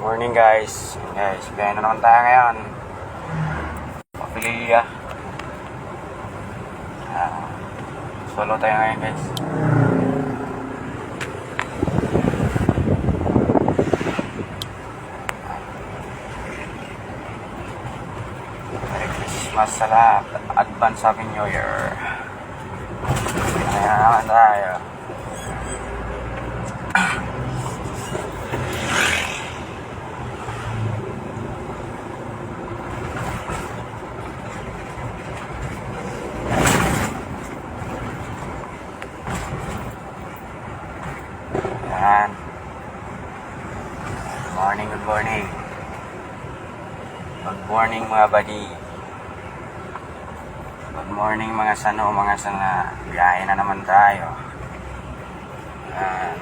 Morning guys. Guys, biyahe na naman tayo ngayon. Papililya. Ah, solo tayo ngayon guys. Merry Christmas sa lahat. Advance Happy New Year. Ayan naman tayo. Ayan. Good morning, good morning. Good morning mga buddy. Good morning mga sano, mga sana. Biyahe na naman tayo. Ayan.